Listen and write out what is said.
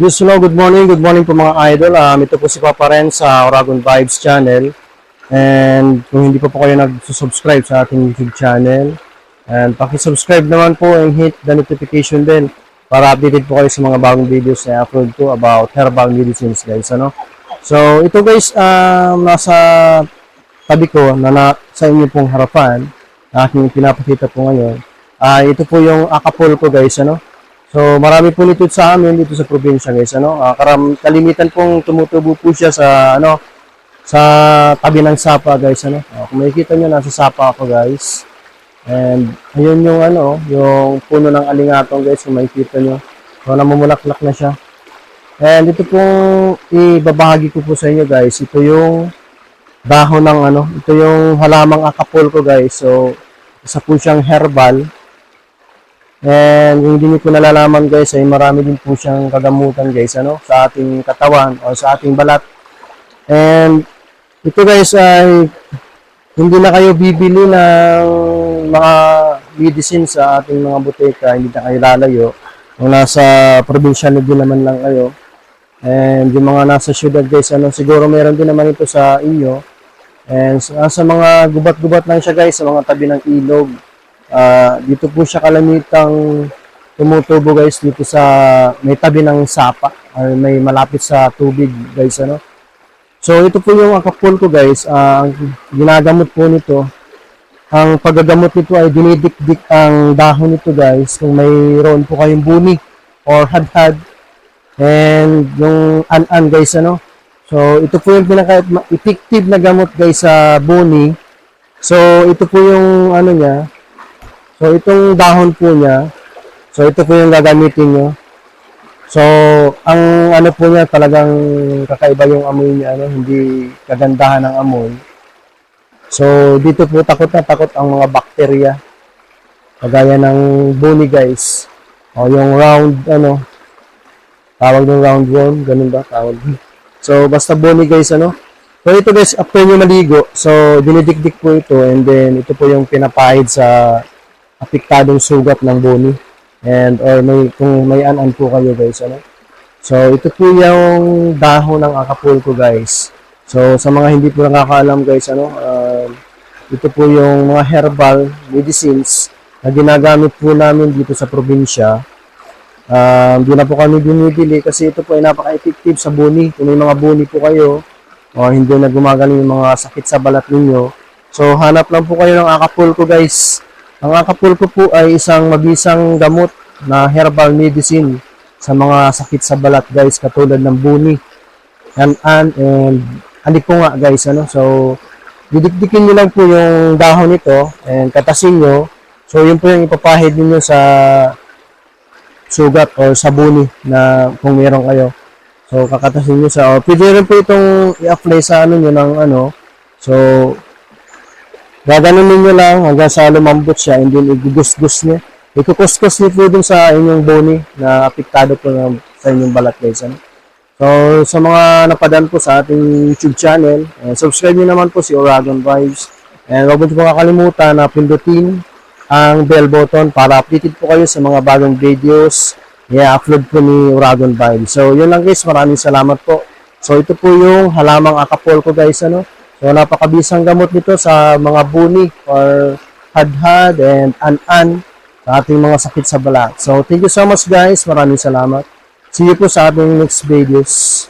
Yes, hello, good morning, good morning po mga idol. Um, ito po si Papa Ren sa Oragon Vibes channel. And kung hindi pa po kayo nag-subscribe sa ating YouTube channel, and paki-subscribe naman po and hit the notification din para updated po kayo sa mga bagong videos na upload ko about herbal medicines guys. Ano? So, ito guys, um, nasa tabi ko na, na sa inyo pong harapan, na aking pinapakita po ngayon, ah ito po yung Acapulco guys, ano? So, marami po nito sa amin dito sa probinsya, guys, ano? Ah, karam kalimitan pong tumutubo po siya sa ano sa tabi ng sapa, guys, ano? Ah, kung makikita niyo nasa sapa ako, guys. And ayun yung ano, yung puno ng alingatong, guys, kung makikita niyo. So, namumulaklak na siya. And ito pong ibabahagi ko po sa inyo, guys. Ito yung dahon ng ano, ito yung halamang Acapulco, guys. So, isa po siyang herbal. And hindi niyo po nalalaman guys ay marami din po siyang kagamutan guys ano sa ating katawan o sa ating balat. And ito guys ay hindi na kayo bibili ng mga medicine sa ating mga buteka, hindi na kayo lalayo. Kung nasa probinsya din naman lang kayo. And yung mga nasa syudad guys, ano, siguro meron din naman ito sa inyo. And sa, sa mga gubat-gubat lang siya guys, sa mga tabi ng ilog. Ah, dito po siya kalamitang tumutubo guys dito sa may tabi ng sapa or may malapit sa tubig guys ano. So ito po yung Acapulco guys, Ah, ang ginagamot po nito. Ang paggagamot nito ay dinidikdik ang dahon nito guys kung mayroon po kayong buni or hadhad and yung an-an guys ano. So ito po yung pinaka effective na gamot guys sa buni. So ito po yung ano niya, So, itong dahon po niya, so ito po yung gagamitin nyo. So, ang ano po niya, talagang kakaiba yung amoy niya, ano, hindi kagandahan ng amoy. So, dito po takot na takot ang mga bakterya. Kagaya ng buni guys. O yung round, ano, tawag ng round worm, ganun ba? Tawag. So, basta buni guys, ano. So, ito guys, after nyo maligo, so, dinidikdik po ito and then ito po yung pinapahid sa apektadong sugat ng buni. And or may kung may anan po kayo guys ano. So ito po yung dahon ng Acapulco guys. So sa mga hindi po nakakaalam guys ano, uh, ito po yung mga herbal medicines na ginagamit po namin dito sa probinsya. Uh, hindi na po kami binibili kasi ito po ay napaka-effective sa buni. Kung may mga buni po kayo o hindi na gumagaling yung mga sakit sa balat ninyo. So hanap lang po kayo ng Acapulco guys. Ang Acapulco po ay isang mabisang gamot na herbal medicine sa mga sakit sa balat guys katulad ng buni, an-an, and anik po nga guys ano. So didikdikin niyo lang po yung dahon nito and katasin nyo. So yun po yung ipapahid niyo sa sugat or sa buni na kung meron kayo. So kakatasin niyo sa, oh, pwede rin po itong i-apply sa ano nyo ng ano. So Gaganunin nyo lang hanggang sa lumambot siya and then igugusgus niya. Ikukuskus niyo po dun sa inyong boni na apektado po ng, sa inyong balat. Ano? So, sa mga napadaan po sa ating YouTube channel, eh, subscribe niyo naman po si Oragon Vibes. And huwag po kakalimutan na pindutin ang bell button para updated po kayo sa mga bagong videos i-upload po ni Oragon Vibes. So, yun lang guys. Maraming salamat po. So, ito po yung halamang Acapulco guys. Ano? So, napakabisang gamot nito sa mga buni or hadhad and an-an sa ating mga sakit sa balat. So, thank you so much guys. Maraming salamat. See you po sa ating next videos.